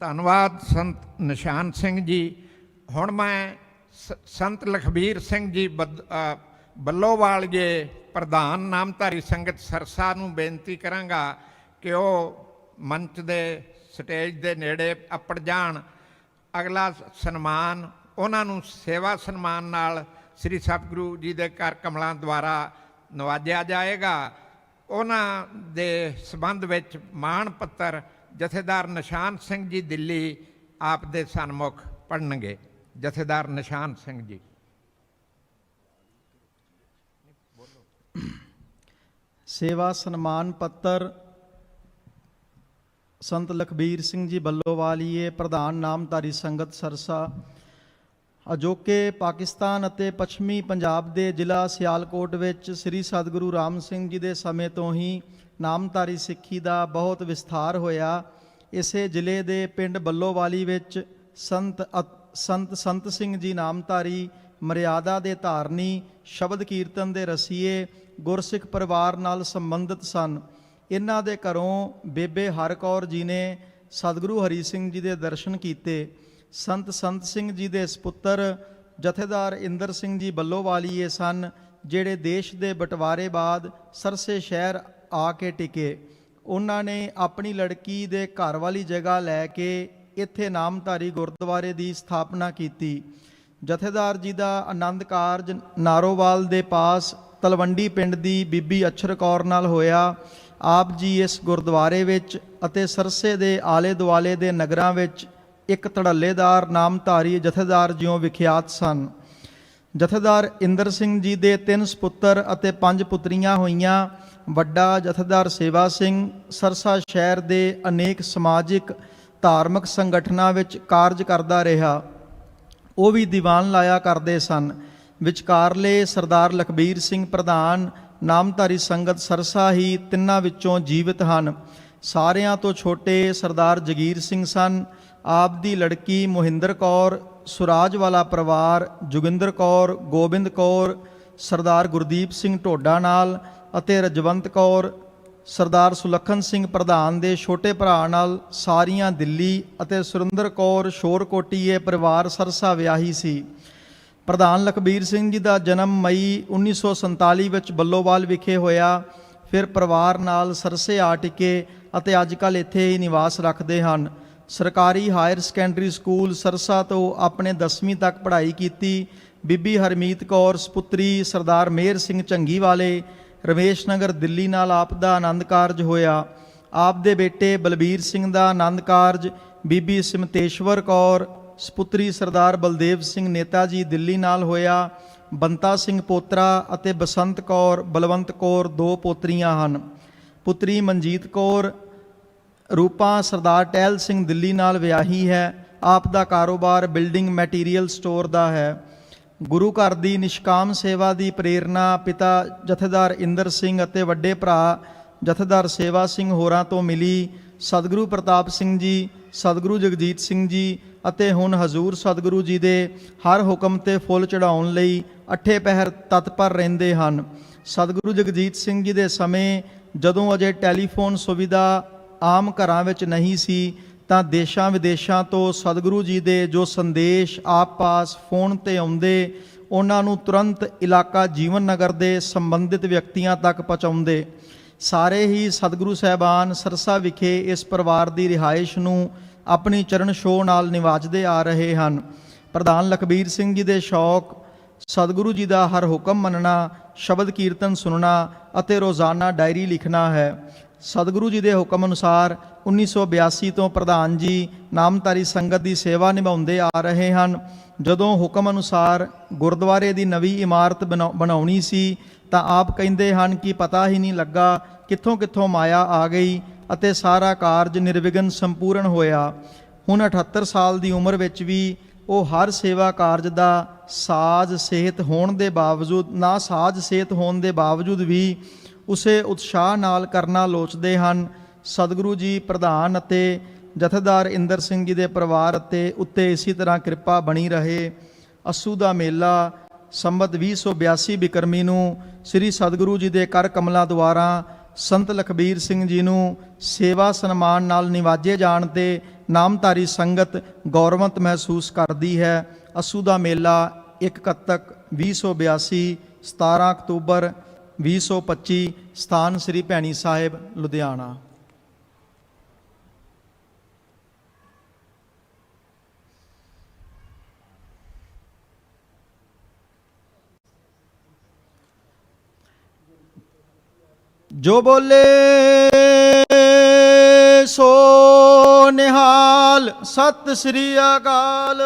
ਧੰਨਵਾਦ ਸੰਤ ਨਿਸ਼ਾਨ ਸਿੰਘ ਜੀ। ਹੁਣ ਮੈਂ ਸ- ਸੰਤ ਲਖਬੀਰ ਸਿੰਘ ਜੀ ਬੱਦ- ਅ, ਬੱਲੋਵਾਲ ਜੀ ਪ੍ਰਧਾਨ ਨਾਮਧਾਰੀ ਸੰਗਤ ਸਰਸਾ ਨੂੰ ਬੇਨਤੀ ਕਰਾਂਗਾ ਕਿ ਉਹ ਮੰਚ ਦੇ ਸਟੇਜ ਦੇ ਨੇੜੇ ਅੱਪੜ ਜਾਣ। ਅਗਲਾ ਸਨਮਾਨ ਉਹਨਾਂ ਨੂੰ ਸੇਵਾ ਸਨਮਾਨ ਨਾਲ ਸ੍ਰੀ ਸਤਿਗੁਰੂ ਜੀ ਦੇ ਘਰ ਕਮਲਾਂ ਦੁਆਰਾ ਨਵਾਜਿਆ ਜਾਏਗਾ। ਉਹਨਾਂ ਦੇ ਸਬੰਧ ਵਿੱਚ ਮਾਣ ਪੱਤਰ ਜਥੇਦਾਰ ਨਿਸ਼ਾਨ ਸਿੰਘ ਜੀ ਦਿੱਲੀ ਆਪ ਦੇ ਸਨਮੁਖ ਪੜਨਗੇ। ਜਥੇਦਾਰ ਨਿਸ਼ਾਨ ਸਿੰਘ ਜੀ। ਸੇਵਾ ਸਨਮਾਨ ਪੱਤਰ ਸੰਤ ਲਖਬੀਰ ਸਿੰਘ ਜੀ ਬੱਲੋਵਾਲੀਏ ਪ੍ਰਧਾਨ ਨਾਮਧਾਰੀ ਸੰਗਤ ਸਰਸਾ ਅਜੋਕੇ ਪਾਕਿਸਤਾਨ ਅਤੇ ਪੱਛਮੀ ਪੰਜਾਬ ਦੇ ਜ਼ਿਲ੍ਹਾ ਸਿਆਲਕੋਟ ਵਿੱਚ ਸ੍ਰੀ ਸਤਿਗੁਰੂ ਰਾਮ ਸਿੰਘ ਜੀ ਦੇ ਸਮੇਂ ਤੋਂ ਹੀ ਨਾਮਧਾਰੀ ਸਿੱਖੀ ਦਾ ਬਹੁਤ ਵਿਸਥਾਰ ਹੋਇਆ। ਇਸੇ ਜ਼ਿਲ੍ਹੇ ਦੇ ਪਿੰਡ ਬੱਲੋਵਾਲੀ ਵਿੱਚ ਸੰਤ ਅਤ- ਸੰਤ ਸੰਤ ਸਿੰਘ ਜੀ ਨਾਮਧਾਰੀ ਮਰਿਆਦਾ ਦੇ ਧਾਰਨੀ ਸ਼ਬਦ ਕੀਰਤਨ ਦੇ ਰਸੀਏ ਗੁਰਸਿੱਖ ਪਰਿਵਾਰ ਨਾਲ ਸੰਬੰਧਿਤ ਸਨ। ਇਹਨਾਂ ਦੇ ਘਰੋਂ ਬੇਬੇ ਹਰਕੌਰ ਜੀ ਨੇ ਸਤਿਗੁਰੂ ਹਰੀ ਸਿੰਘ ਜੀ ਦੇ ਦਰਸ਼ਨ ਕੀਤੇ। ਸੰਤ ਸੰਤ ਸਿੰਘ ਜੀ ਦੇ ਸਪੁੱਤਰ, ਜਥੇਦਾਰ ਇੰਦਰ ਸਿੰਘ ਜੀ ਬੱਲੋਵਾਲੀਏ ਸਨ, ਜਿਹੜੇ ਦੇਸ਼ ਦੇ ਬਟਵਾਰੇ ਬਾਅਦ ਸਰਸੇ ਸ਼ਹਿਰ ਆ ਕੇ ਟਿਕੇ। ਉਹਨਾਂ ਨੇ ਆਪਣੀ ਲੜਕੀ ਦੇ ਘਰ ਵਾਲੀ ਜਗ੍ਹਾ ਲੈ ਕੇ ਇੱਥੇ ਨਾਮਧਾਰੀ ਗੁਰਦੁਆਰੇ ਦੀ ਸਥਾਪਨਾ ਕੀਤੀ। ਜਥੇਦਾਰ ਜੀ ਦਾ ਆਨੰਦ ਕਾਰਜ ਨਾਰੋਵਾਲ ਦੇ ਪਾਸ ਤਲਵੰਡੀ ਪਿੰਡ ਦੀ ਬੀਬੀ ਅਛਰ ਕੌਰ ਨਾਲ ਹੋਇਆ। ਆਪ ਜੀ ਇਸ ਗੁਰਦੁਆਰੇ ਵਿੱਚ ਅਤੇ ਸਰਸੇ ਦੇ ਆਲੇ ਦੁਆਲੇ ਦੇ ਨਗਰਾਂ ਵਿੱਚ ਇੱਕ ਧੜੱਲੇਦਾਰ ਨਾਮਧਾਰੀ ਜਥੇਦਾਰ ਜਿਉਂ ਵਿਖਿਆਤ ਸਨ। ਜਥੇਦਾਰ ਇੰਦਰ ਸਿੰਘ ਜੀ ਦੇ ਤਿੰਨ ਸੁਪੁੱਤਰ ਅਤੇ ਪੰਜ ਪੁੱਤਰੀਆਂ ਹੋਈਆਂ, ਵੱਡਾ ਜਥੇਦਾਰ ਸੇਵਾ ਸਿੰਘ, ਸਰਸਾ ਸ਼ਹਿਰ ਦੇ ਅਨੇਕ ਸਮਾਜਿਕ, ਧਾਰਮਿਕ ਸੰਗਠਨਾਂ ਵਿੱਚ ਕਾਰਜ ਕਰਦਾ ਰਿਹਾ। ਉਹ ਵੀ ਦੀਵਾਨ ਲਾਇਆ ਕਰਦੇ ਸਨ। ਵਿਚਕਾਰਲੇ ਸਰਦਾਰ ਲਖਬੀਰ ਸਿੰਘ ਪ੍ਰਧਾਨ, ਨਾਮਧਾਰੀ ਸੰਗਤ ਸਰਸਾ ਹੀ ਤਿੰਨਾਂ ਵਿੱਚੋਂ ਜੀਵਿਤ ਹਨ। ਸਾਰਿਆਂ ਤੋਂ ਛੋਟੇ ਸਰਦਾਰ ਜਗੀਰ ਸਿੰਘ ਸਨ। ਆਪ ਦੀ ਲੜਕੀ ਮੋਹਿੰਦਰ ਕੌਰ, ਸੁਰਾਜ ਵਾਲਾ ਪਰਿਵਾਰ ਜੋਗਿੰਦਰ ਕੌਰ, ਗੋਬਿੰਦ ਕੌਰ, ਸਰਦਾਰ ਗੁਰਦੀਪ ਸਿੰਘ ਢੋਡਾ ਨਾਲ ਅਤੇ ਰਜਵੰਤ ਕੌਰ, ਸਰਦਾਰ ਸੁਲੱਖਣ ਸਿੰਘ ਪ੍ਰਧਾਨ ਦੇ ਛੋਟੇ ਭਰਾ ਨਾਲ ਸਾਰੀਆਂ ਦਿੱਲੀ ਅਤੇ ਸੁਰਿੰਦਰ ਕੌਰ ਸ਼ੋਰਕੋਟੀਏ ਪਰਿਵਾਰ ਸਰਸਾ ਵਿਆਹੀ ਸੀ। ਪ੍ਰਧਾਨ ਲਖਬੀਰ ਸਿੰਘ ਜੀ ਦਾ ਜਨਮ ਮਈ 1947 ਵਿੱਚ ਬੱਲੋਵਾਲ ਵਿਖੇ ਹੋਇਆ। ਫਿਰ ਪਰਿਵਾਰ ਨਾਲ ਸਰਸੇ ਆ ਟਿਕੇ ਅਤੇ ਅੱਜਕੱਲ ਇੱਥੇ ਹੀ ਨਿਵਾਸ ਰੱਖਦੇ ਹਨ। ਸਰਕਾਰੀ ਹਾਇਰ ਸੈਕੰਡਰੀ ਸਕੂਲ ਸਰਸਾ ਤੋਂ ਆਪਣੇ 10ਵੀਂ ਤੱਕ ਪੜ੍ਹਾਈ ਕੀਤੀ। ਬੀਬੀ ਹਰਮੀਤ ਕੌਰ, ਸੁਪੁੱਤਰੀ ਸਰਦਾਰ ਮੇਹਰ ਸਿੰਘ ਝੰਗੀ ਵਾਲੇ ਰਮੇਸ਼ ਨਗਰ ਦਿੱਲੀ ਨਾਲ ਆਪ ਦਾ ਆਨੰਦ ਕਾਰਜ ਹੋਇਆ। ਆਪ ਦੇ ਬੇਟੇ ਬਲਬੀਰ ਸਿੰਘ ਦਾ ਆਨੰਦ ਕਾਰਜ ਬੀਬੀ ਸਿਮਤੇਸ਼ਵਰ ਕੌਰ, ਸੁਪੁੱਤਰੀ ਸਰਦਾਰ ਬਲਦੇਵ ਸਿੰਘ ਨੇਤਾ ਜੀ ਦਿੱਲੀ ਨਾਲ ਹੋਇਆ। ਬੰਤਾ ਸਿੰਘ ਪੋਤਰਾ ਅਤੇ ਬਸੰਤ ਕੌਰ, ਬਲਵੰਤ ਕੌਰ ਦੋ ਪੋਤਰੀਆਂ ਹਨ। ਪੁੱਤਰੀ ਮਨਜੀਤ ਕੌਰ ਰੂਪਾ ਸਰਦਾਰ ਟਹਿਲ ਸਿੰਘ ਦਿੱਲੀ ਨਾਲ ਵਿਆਹੀ ਹੈ। ਆਪ ਦਾ ਕਾਰੋਬਾਰ ਬਿਲਡਿੰਗ ਮਟੀਰੀਅਲ ਸਟੋਰ ਦਾ ਹੈ। ਗੁਰੂ ਘਰ ਦੀ ਨਿਸ਼ਕਾਮ ਸੇਵਾ ਦੀ ਪ੍ਰੇਰਣਾ ਪਿਤਾ ਜਥੇਦਾਰ ਇੰਦਰ ਸਿੰਘ ਅਤੇ ਵੱਡੇ ਭਰਾ ਜਥੇਦਾਰ ਸੇਵਾ ਸਿੰਘ ਹੋਰਾਂ ਤੋਂ ਮਿਲੀ। ਸਤਿਗੁਰੂ ਪ੍ਰਤਾਪ ਸਿੰਘ ਜੀ, ਸਤਿਗੁਰੂ ਜਗਜੀਤ ਸਿੰਘ ਜੀ ਅਤੇ ਹੁਣ ਹਜ਼ੂਰ ਸਤਿਗੁਰੂ ਜੀ ਦੇ ਹਰ ਹੁਕਮ ਤੇ ਫੁੱਲ ਚੜਾਉਣ ਲਈ ਅੱਠੇ ਪਹਿਰ ਤਤਪਰ ਰਹਿੰਦੇ ਹਨ। ਸਤਿਗੁਰੂ ਜਗਜੀਤ ਸਿੰਘ ਜੀ ਦੇ ਸਮੇਂ ਜਦੋਂ ਅਜੇ ਟੈਲੀਫੋਨ ਸੁਵਿਧਾ ਆਮ ਘਰਾਂ ਵਿੱਚ ਨਹੀਂ ਸੀ, ਤਾਂ ਦੇਸ਼ਾਂ ਵਿਦੇਸ਼ਾਂ ਤੋਂ ਸਤਿਗੁਰੂ ਜੀ ਦੇ ਜੋ ਸੰਦੇਸ਼ ਆਪ ਪਾਸ ਫੋਨ ਤੇ ਆਉਂਦੇ, ਉਹਨਾਂ ਨੂੰ ਤੁਰੰਤ ਇਲਾਕਾ ਜੀਵਨ ਨਗਰ ਦੇ ਸੰਬੰਧਿਤ ਵਿਅਕਤੀਆਂ ਤੱਕ ਪਹੁੰਚਾਉਂਦੇ। ਸਾਰੇ ਹੀ ਸਤਿਗੁਰੂ ਸਾਹਿਬਾਨ ਸਰਸਾ ਵਿਖੇ ਇਸ ਪਰਿਵਾਰ ਦੀ ਰਿਹਾਇਸ਼ ਨੂੰ ਆਪਣੀ ਚਰਨ ਛੋਹ ਨਾਲ ਨਿਵਾਜਦੇ ਆ ਰਹੇ ਹਨ। ਪ੍ਰਧਾਨ ਲਖਬੀਰ ਸਿੰਘ ਜੀ ਦੇ ਸ਼ੌਕ, ਸਤਿਗੁਰੂ ਜੀ ਦਾ ਹਰ ਹੁਕਮ ਮੰਨਣਾ, ਸ਼ਬਦ ਕੀਰਤਨ ਸੁਣਨਾ ਅਤੇ ਰੋਜ਼ਾਨਾ ਡਾਇਰੀ ਲਿਖਣਾ ਹੈ। ਸਤਿਗੁਰੂ ਜੀ ਦੇ ਹੁਕਮ ਅਨੁਸਾਰ 1982 ਤੋਂ ਪ੍ਰਧਾਨ ਜੀ ਨਾਮਧਾਰੀ ਸੰਗਤ ਦੀ ਸੇਵਾ ਨਿਭਾਉਂਦੇ ਆ ਰਹੇ ਹਨ। ਜਦੋਂ ਹੁਕਮ ਅਨੁਸਾਰ ਗੁਰਦੁਆਰੇ ਦੀ ਨਵੀਂ ਇਮਾਰਤ ਬਣਾ- ਬਣਾਉਣੀ ਸੀ, ਤਾਂ ਆਪ ਕਹਿੰਦੇ ਹਨ ਕਿ ਪਤਾ ਹੀ ਨਹੀਂ ਲੱਗਾ ਕਿੱਥੋਂ ਕਿੱਥੋਂ ਮਾਇਆ ਆ ਗਈ ਅਤੇ ਸਾਰਾ ਕਾਰਜ ਨਿਰਵਿਘਨ ਸੰਪੂਰਨ ਹੋਇਆ। ਹੁਣ 78 ਸਾਲ ਦੀ ਉਮਰ ਵਿੱਚ ਵੀ ਉਹ ਹਰ ਸੇਵਾ ਕਾਰਜ ਦਾ ਸਾਜ਼ ਸਿਹਤ ਹੋਣ ਦੇ ਬਾਵਜੂਦ, ਨਾ ਸਾਜ਼ ਸਿਹਤ ਹੋਣ ਦੇ ਬਾਵਜੂਦ ਵੀ ਉਸੇ ਉਤਸ਼ਾਹ ਨਾਲ ਕਰਨਾ ਲੋਚਦੇ ਹਨ। ਸਤਿਗੁਰੂ ਜੀ ਪ੍ਰਧਾਨ ਅਤੇ ਜਥੇਦਾਰ ਇੰਦਰ ਸਿੰਘ ਜੀ ਦੇ ਪਰਿਵਾਰ ਅਤੇ ਉੱਤੇ ਇਸੇ ਤਰ੍ਹਾਂ ਕਿਰਪਾ ਬਣੀ ਰਹੇ। ਅਸੂ ਦਾ ਮੇਲਾ ਸੰਮਤ 2082 ਬਿਕਰਮੀ ਨੂੰ ਸ੍ਰੀ ਸਤਿਗੁਰੂ ਜੀ ਦੇ ਕਰ ਕਮਲਾਂ ਦੁਆਰਾ ਸੰਤ ਲਖਬੀਰ ਸਿੰਘ ਜੀ ਨੂੰ ਸੇਵਾ ਸਨਮਾਨ ਨਾਲ ਨਿਵਾਜੇ ਜਾਣ ਤੇ ਨਾਮਧਾਰੀ ਸੰਗਤ ਗੌਰਵੰਤ ਮਹਿਸੂਸ ਕਰਦੀ ਹੈ। ਅਸੂ ਦਾ ਮੇਲਾ 1 ਕੱਤਕ 2082 17 ਅਕਤੂਬਰ 2025 ਸਥਾਨ ਸ੍ਰੀ ਭੈਣੀ ਸਾਹਿਬ ਲੁਧਿਆਣਾ। ਜੋ ਬੋਲੇ ਸੋ ਨਿਹਾਲ ਸਤਿ ਸ੍ਰੀ ਅਕਾਲ।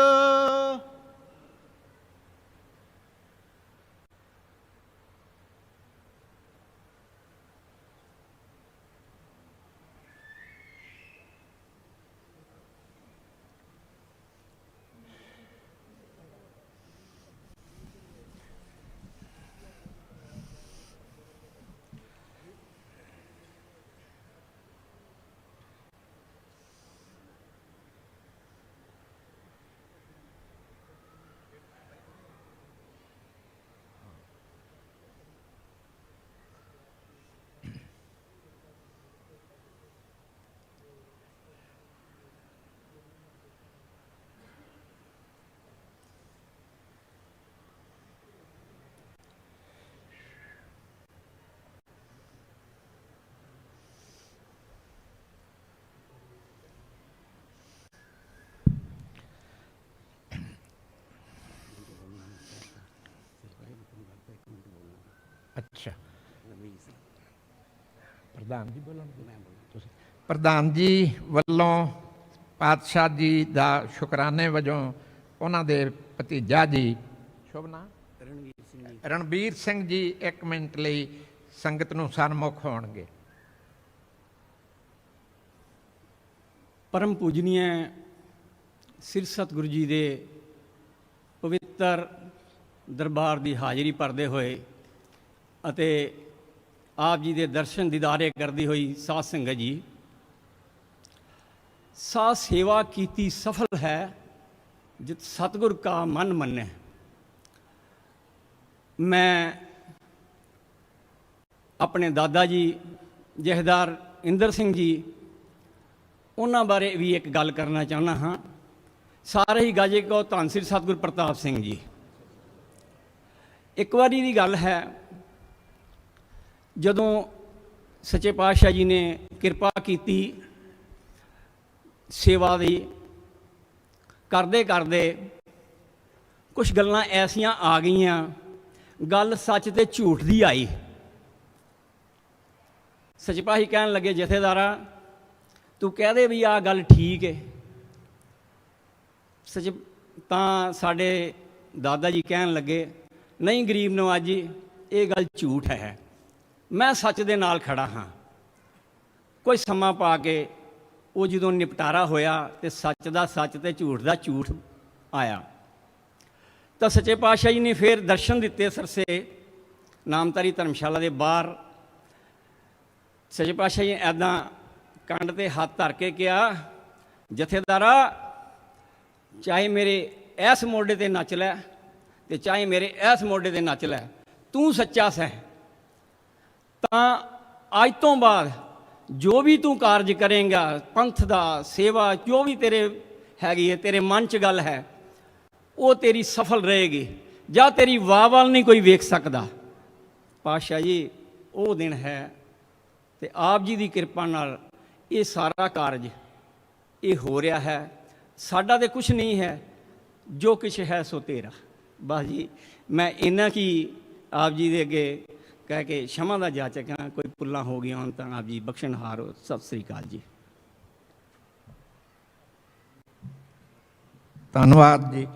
ਅੱਛਾ। ਪ੍ਰਧਾਨ ਜੀ ਬੋਲਣਗੇ ਤੁਸੀਂ। ਪ੍ਰਧਾਨ ਜੀ ਵੱਲੋਂ ਪਾਤਸ਼ਾਹ ਜੀ ਦਾ ਸ਼ੁਕਰਾਨੇ ਵਜੋਂ ਉਹਨਾਂ ਦੇ ਭਤੀਜਾ ਜੀ ਸ਼ੁਭ ਨਾਮ ਰਣਵੀਰ ਸਿੰਘ ਜੀ। ਰਣਵੀਰ ਸਿੰਘ ਜੀ 1 ਮਿੰਟ ਲਈ ਸੰਗਤ ਨੂੰ ਸਨਮੁਖ ਹੋਣਗੇ। ਪਰਮ ਪੂਜਨੀय ਸਿਰ ਸਤਿਗੁਰੂ ਜੀ ਦੇ ਪਵਿੱਤਰ ਦਰਬਾਰ ਦੀ ਹਾਜ਼ਰੀ ਭਰਦੇ ਹੋਏ ਅਤੇ ਆਪ ਜੀ ਦੇ ਦਰਸ਼ਨ ਦੀਦਾਰੇ ਕਰਦੀ ਹੋਈ ਸਾਧ ਸੰਗਤ ਜੀ ਸਾ ਸੇਵਾ ਕੀਤੀ ਸਫਲ ਹੈ, ਜਿਤ ਸਤਿਗੁਰ ਕਾ ਮਨ ਮੰਨੇ। ਮੈਂ ਆਪਣੇ ਦਾਦਾ ਜੀ, ਜਹਦਾਰ ਇੰਦਰ ਸਿੰਘ ਜੀ, ਉਹਨਾਂ ਬਾਰੇ ਵੀ ਇੱਕ ਗੱਲ ਕਰਨਾ ਚਾਹੁੰਦਾ ਹਾਂ। ਸਾਰੇ ਹੀ ਗਾਜੇ ਕੋ ਧੰਨ ਸ੍ਰੀ ਸਤਿਗੁਰ ਪ੍ਰਤਾਪ ਸਿੰਘ ਜੀ। ਇੱਕ ਵਾਰੀ ਦੀ ਗੱਲ ਹੈ ਜਦੋਂ ਸੱਚੇ ਪਾਤਸ਼ਾਹ ਜੀ ਨੇ ਕਿਰਪਾ ਕੀਤੀ ਸੇਵਾ ਦੀ, ਕਰਦੇ ਕਰਦੇ ਕੁਝ ਗੱਲਾਂ ਐਸੀਆਂ ਆ ਗਈਆਂ, ਗੱਲ ਸੱਚ ਤੇ ਝੂਠ ਦੀ ਆਈ। ਸੱਚੇ ਪਾਤਸ਼ਾਹ ਕਹਿਣ ਲੱਗੇ, ਜਥੇਦਾਰਾ, ਤੂੰ ਕਹਿ ਦੇ ਵੀ ਆ ਗੱਲ ਠੀਕ ਹੈ ਸੱਚ ਤਾਂ ਸਾਡੇ ਦਾਦਾ ਜੀ ਕਹਿਣ ਲੱਗੇ, ਨਹੀਂ ਗਰੀਬ ਨਵਾਜੀ, ਇਹ ਗੱਲ ਝੂਠ ਹੈ। ਮੈਂ ਸੱਚ ਦੇ ਨਾਲ ਖੜਾ ਹਾਂ। ਕੋਈ ਸਮਾਂ ਪਾ ਕੇ ਉਹ ਜਦੋਂ ਨਿਪਟਾਰਾ ਹੋਇਆ ਤੇ ਸੱਚ ਦਾ ਸੱਚ ਤੇ ਝੂਠ ਦਾ ਝੂਠ ਆਇਆ। ਤਾਂ ਸੱਚੇ ਪਾਤਸ਼ਾਹ ਜੀ ਨੇ ਫਿਰ ਦਰਸ਼ਨ ਦਿੱਤੇ ਸਰਸੇ ਨਾਮਤਾਰੀ ਧਰਮਸ਼ਾਲਾ ਦੇ ਬਾਹਰ। ਸੱਚੇ ਪਾਤਸ਼ਾਹ ਜੀ ਐਦਾਂ ਕੰਡ ਤੇ ਹੱਥ ਧਰ ਕੇ ਕਿਹਾ, ਜਥੇਦਾਰਾ, ਚਾਹੇ ਮੇਰੇ ਇਸ ਮੋਢੇ ਤੇ ਨੱਚ ਲੈ ਤੇ ਚਾਹੇ ਮੇਰੇ ਇਸ ਮੋਢੇ ਤੇ ਨੱਚ ਲੈ, ਤੂੰ ਸੱਚਾ ਸੈਂ ਤਾਂ ਅੱਜ ਤੋਂ ਬਾਅਦ ਜੋ ਵੀ ਤੂੰ ਕਾਰਜ ਕਰੇਂਗਾ, ਪੰਥ ਦਾ ਸੇਵਾ, ਜੋ ਵੀ ਤੇਰੇ ਹੈਗੀ ਹੈ, ਤੇਰੇ ਮਨ 'ਚ ਗੱਲ ਹੈ, ਉਹ ਤੇਰੀ ਸਫਲ ਰਹੇਗੀ। ਜਾਂ ਤੇਰੀ ਵਾਹ ਵੱਲ ਨਹੀਂ ਕੋਈ ਵੇਖ ਸਕਦਾ। ਪਾਤਸ਼ਾਹ ਜੀ, ਉਹ ਦਿਨ ਹੈ ਤੇ ਆਪ ਜੀ ਦੀ ਕਿਰਪਾ ਨਾਲ ਇਹ ਸਾਰਾ ਕਾਰਜ ਇਹ ਹੋ ਰਿਹਾ ਹੈ। ਸਾਡਾ ਤੇ ਕੁਝ ਨਹੀਂ ਹੈ, ਜੋ ਕੁਛ ਹੈ ਸੋ ਤੇਰਾ। ਬਸ ਜੀ, ਮੈਂ ਇੰਨਾ ਕੀ ਆਪ ਜੀ ਦੇ ਅੱਗੇ ਕਹਿ ਕੇ ਸ਼ਮਾ ਦਾ ਜਾਚਕ ਹਾਂ ਕੋਈ ਪੁੱਲਾਂ ਹੋ ਗਈਆਂ ਹੋਣ ਤਾਂ ਆਪ ਜੀ ਬਖਸ਼ਣਹਾਰ ਹੋ ਸਤਿ ਸ੍ਰੀ ਅਕਾਲ ਜੀ। ਧੰਨਵਾਦ ਜੀ।